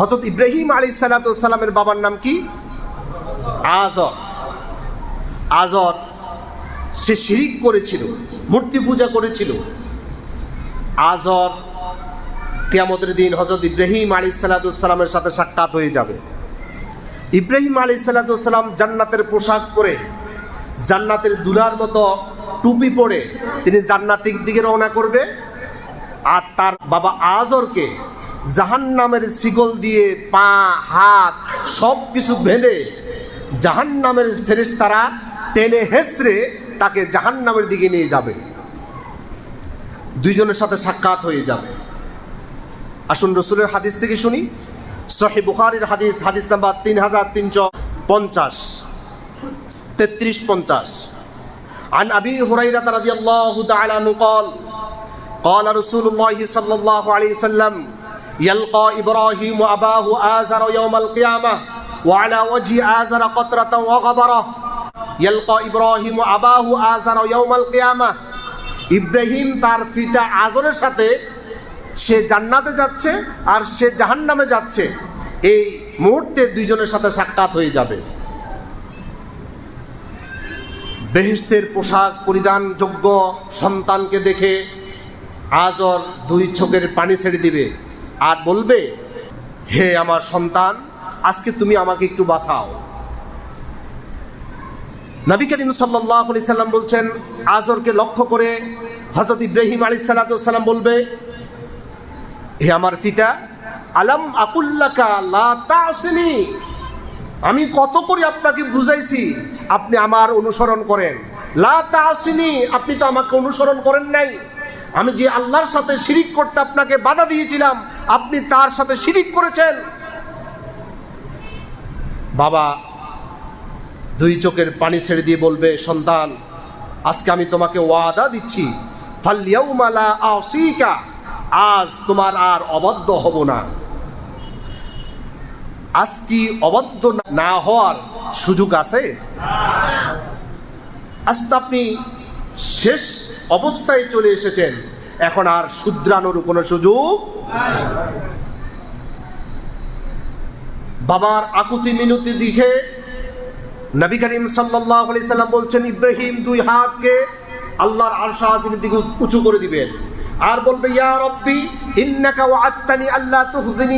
হজরত ইব্রাহিম আলী সালাতামের বাবার নাম কি? আজর। আজর সে শিরিক করেছিল, মূর্তি পূজা করেছিল। আজর কেয়ামতের দিন হজরত ইব্রাহিম আলী সালাতামের সাথে সাক্ষাৎ হয়ে যাবে। ইব্রাহিম আলী সালাতাম জান্নাতের পোশাক পরে, জান্নাতের দুলার মতো টুপি পরে, তিনি জান্নাতের দিকে রওনা করবে। আর তার বাবা আজরকে জাহান নামের শিকল দিয়ে পা হাত সব কিছু বেঁধে জাহান নামের ফেরেস তারা টেনে হেসড়ে তাকে জাহান নামের দিকে নিয়ে যাবে দুইজনের সাথে সাক্ষাৎ হয়ে যাবে আসুন রসুলের হাদিস থেকে শুনি সহি বুখারির হাদিস হাদিস নাম্বার তিন হাজার তিনশো পঞ্চাশ তেত্রিশ পঞ্চাশ عن أبي هريرة رضي الله تعالى عنه قال قال رسول الله صلى الله عليه وسلم يلقى إبراهيم أباه آزر يوم القيامة وعلى وجه آزر قطرة وغبرة يلقى إبراهيم أباه آزر يوم القيامة ইব্রাহিম তার পিতা আজরের সাথে সে জান্নাতে যাচ্ছে আর সে জাহান্নামে যাচ্ছে এই মুহূর্তে দুইজনের সাথে সাক্ষাৎ হয়ে যাবে বেহেস্তের পোশাক পরিধানযোগ্য সন্তানকে দেখে আজর দুই চোখের পানি ছেড়ে দিবে আর বলবে, হে আমার সন্তান, আজকে তুমি আমাকে একটু বাঁচাও। নবী করিম সাল্লাহ আলি সাল্লাম বলছেন, আজরকে লক্ষ্য করে হজরত ইব্রাহিম আলী সাল্লাম বলবে, হে আমার ফিতা আলম আকুল্লাকা লা তাসিনি, আমি কত করে আপনাকে বুঝাইছি, আপনি আমার অনুসরণ করেন। লা তাসিনি, আপনি তো আমাকে অনুসরণ করেন নাই। আমি যে আল্লাহর সাথে শিরিক করতে আপনাকে বাধা দিয়েছিলাম আপনি তার সাথে শিরিক করেছেন। বাবা, দুই চোখের পানি ছেড়ে দিয়ে বলবে, সন্তান, আজকে আমি তোমাকে ওয়াদা দিচ্ছি। আজ তোমার আর অবাধ্য হব না। আজ কি অবাধ্য না হওয়ার সুযোগ আছে? আজ তো আপনি শেষ অবস্থায় চলে এসেছেন। এখন আর শুদ্রানোর কোনো সুযোগ বাবার আকুতি মিনতি দিকে নবী করিম সাল্লাহ সাল্লাম বলছেন, ইব্রাহিম দুই হাতকে আল্লাহর আরশা দিকে উঁচু করে দিবেন। আর বলবে, ইয়া রব্বি, ইন্নাকা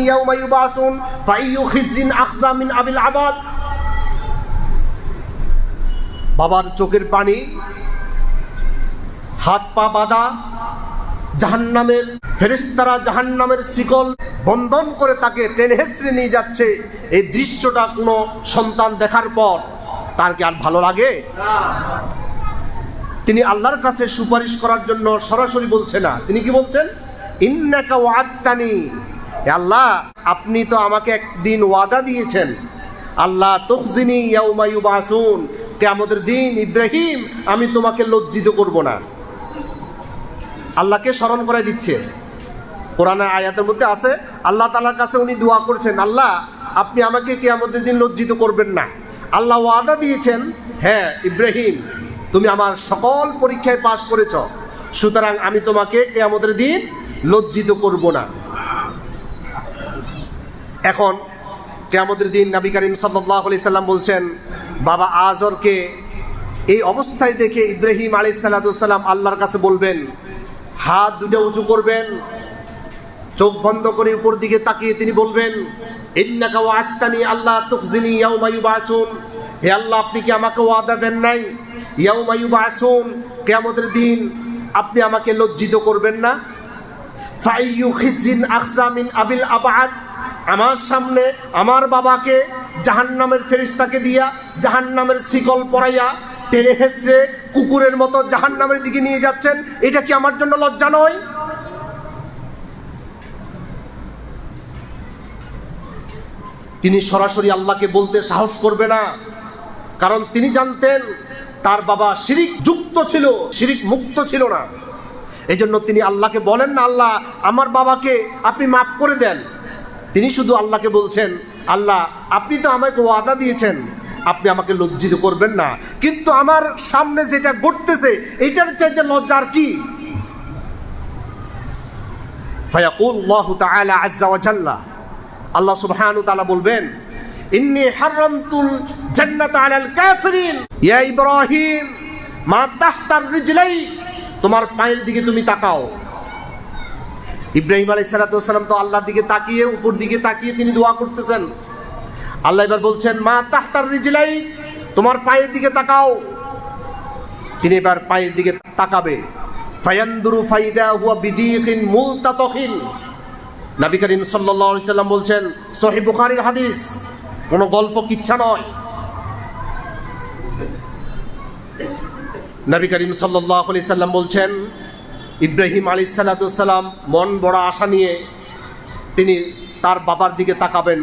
ইয়াউমা ইউবাসুন ফাইয়ু খিজিন আখজা মিন আবিল আবাদ। বাবার চোখের পানি, হাত পা বাঁধা জাহান্নামের ফেরেশতারা জাহান্নামের শিকল বন্ধন করে তাকে টেনে নিয়ে যাচ্ছে। এই দৃশ্যটা কোনো সন্তান দেখার পর তার কি আর ভালো লাগে? তিনি আল্লাহর কাছে সুপারিশ করার জন্য সরাসরি বলছে না। তিনি কি বলছেন? ইন্নাকা ওয়াত্তানি এ আল্লাহ, আপনি তো আমাকে একদিন ওয়াদা দিয়েছেন। আল্লাহ, তুখজিনি ইয়াউমা ইউবাসুন। কিয়ামতের দিন ইব্রাহিম, আমি তোমাকে লজ্জিত করব না। আল্লাহকে স্মরণ করে দিচ্ছে। কোরআনের আয়াতের মধ্যে আছে, আল্লাহ তালার কাছে উনি দোয়া করছেন, আল্লাহ, আপনি আমাকে কেয়ামতের দিন লজ্জিত করবেন না। আল্লাহ ওয়াদা দিয়েছেন হ্যাঁ ইব্রাহিম, তুমি আমার সকল পরীক্ষায় পাশ করেছ, সুতরাং আমি তোমাকে কেয়ামতের দিন লজ্জিত করব না। এখন কেয়ামতের দিন নবী করিম সাল্লাহ আলি সাল্লাম বলছেন, বাবা আজরকে এই অবস্থায় দেখে ইব্রাহিম আলি সাল্লাম আল্লাহর কাছে বলবেন হাত দুটা উঁচু করবেন, চোখ বন্ধ করে উপর দিকে তাকিয়ে তিনি বলবেন, ইন্নাকা ওয়াত্তানি আল্লাহ তুখজিনি ইয়াউমা ইউবাসুন। হে আল্লাহ, আপনি কি আমাকে ওয়াদা দেন নাই? ইয়াউমা ইউবাসুন, কিয়ামতের দিন আপনি আমাকে লজ্জিত করবেন না? ফাইয়ু খিজিন আখসামিন আবিল আবাদ, আমার সামনে আমার বাবাকে জাহান্নামের ফেরিস্তাকে দিয়া জাহান্নামের শিকল পরাইয়া টেনে হেসড়ে কুকুরের মতো জাহান্নামের দিকে নিয়ে যাচ্ছেন, এটা কি আমার জন্য লজ্জা নয়? তিনি সরাসরি আল্লাহকে বলতে সাহস করবে না, কারণ তিনি জানতেন তার বাবা শিরিক যুক্ত ছিল, শিরিক মুক্ত ছিল না। এই জন্য তিনি আল্লাহকে বলেন না, আল্লাহ, আমার বাবাকে আপনি মাফ করে দেন। তিনি শুধু আল্লাহকে বলছেন, আল্লাহ, আপনি তো আমাকে ওয়াদা দিয়েছেন আপনি আমাকে লজ্জিত করবেন না। কিন্তু আমার সামনে যেটা ঘটতেছে, এটার চাইতে লজ্জার কি? ফায়াকুল্লাহ তাআলা আজ্জা ওয়া আল্লাহ সুবহানু তাআলা বলবেন, ইন্নি হারামতুল জান্নাত আলাল কাফিরিন। ইয়া ইব্রাহিম, মা তাহতার রিজলাই। তোমার পায়ের দিকে তুমি তাকাও। ইব্রাহিম আলাইহিস সালাম তো আল্লাহর দিকে তাকিয়ে, উপর দিকে তাকিয়ে তিনি দোয়া করতেছেন। আল্লাহ এবার বলছেন, মা তাহতার রিজলাই, তোমার পায়ের দিকে তাকাও। তিনি এবার পায়ের দিকে তাকাবে। ফায়ান্দুরু ফাইদা হুয়া বিদিকিন মুলতাতখিন নবী করিম সাল্লাল্লাহু সাল্লাম বলছেন, সহিহ বুখারীর হাদিস, কোনো গল্প কিচ্ছা নয়। নবী করিম সাল্লাল্লাহু আলাইহি সাল্লাম বলছেন, ইব্রাহিম আলাইহিস সালাম মন বড় আশা নিয়ে তিনি তার বাবার দিকে তাকাবেন।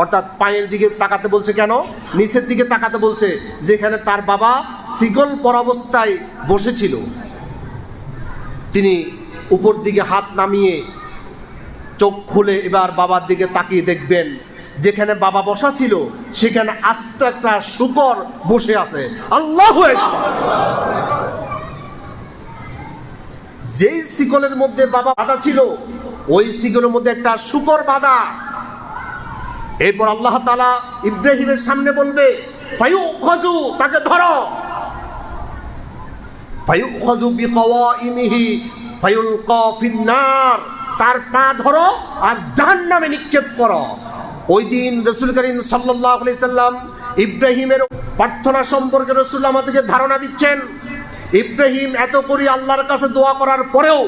অর্থাৎ পায়ের দিকে তাকাতে বলছে কেন? নিচের দিকে তাকাতে বলছে যেখানে তার বাবা সিগল পরাবস্থায় বসেছিল। তিনি উপর দিকে হাত নামিয়ে চোখ খুলে এবার বাবার দিকে তাকিয়ে দেখবেন, যেখানে বাবা বসা ছিল, সেখানে আস্ত একটা শুকর বসে আছে। আল্লাহ যেই শিকলের মধ্যে বাবা বাধা ছিল, ওই শিকলের মধ্যে একটা শুকর বাধা। এরপর আল্লাহ তালা ইব্রাহিমের সামনে বলবে ফায়ু খজু তাকে ধরো। ফায়ু খজু বিকওয়া ফায়ুল কফিন্নার তার পা ধরো আর জাহান নামে নিক্ষেপ করো। ওই দিন রসুল করিম সাল্লাহ সাল্লাম ইব্রাহিমের প্রার্থনা সম্পর্কে রসুল আমাদেরকে ধারণা দিচ্ছেন। ইব্রাহিম এত করি আল্লাহর কাছে দোয়া করার পরেও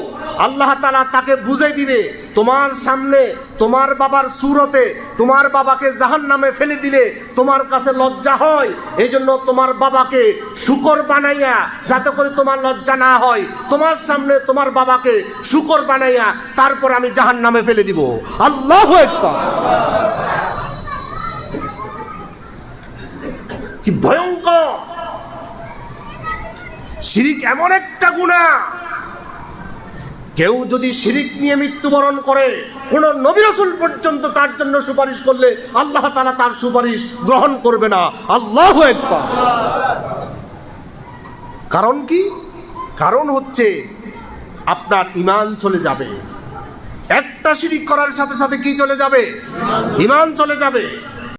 আল্লাহ তালা তাকে বুঝাই দিবে, তোমার সামনে তোমার বাবার সুরতে তোমার বাবাকে জাহান নামে ফেলে দিলে তোমার কাছে লজ্জা হয়। এই জন্য তোমার বাবাকে শুকর বানাইয়া, যাতে করে তোমার লজ্জা না হয়, তোমার সামনে তোমার বাবাকে শুকর বানাইয়া তারপর আমি জাহান নামে ফেলে দিব। আল্লাহ কি ভয়ঙ্কর! শিরিক এমন একটা গুণা কেউ যদি শিরিক নিয়ে মৃত্যুবরণ করে কোন নবী রসুল পর্যন্ত তার জন্য সুপারিশ করলে আল্লাহ তালা তার সুপারিশ গ্রহণ করবে না। আল্লাহ একবার কারণ কি? কারণ হচ্ছে আপনার ইমান চলে যাবে। একটা শিরিক করার সাথে সাথে কি চলে যাবে? ইমান চলে যাবে।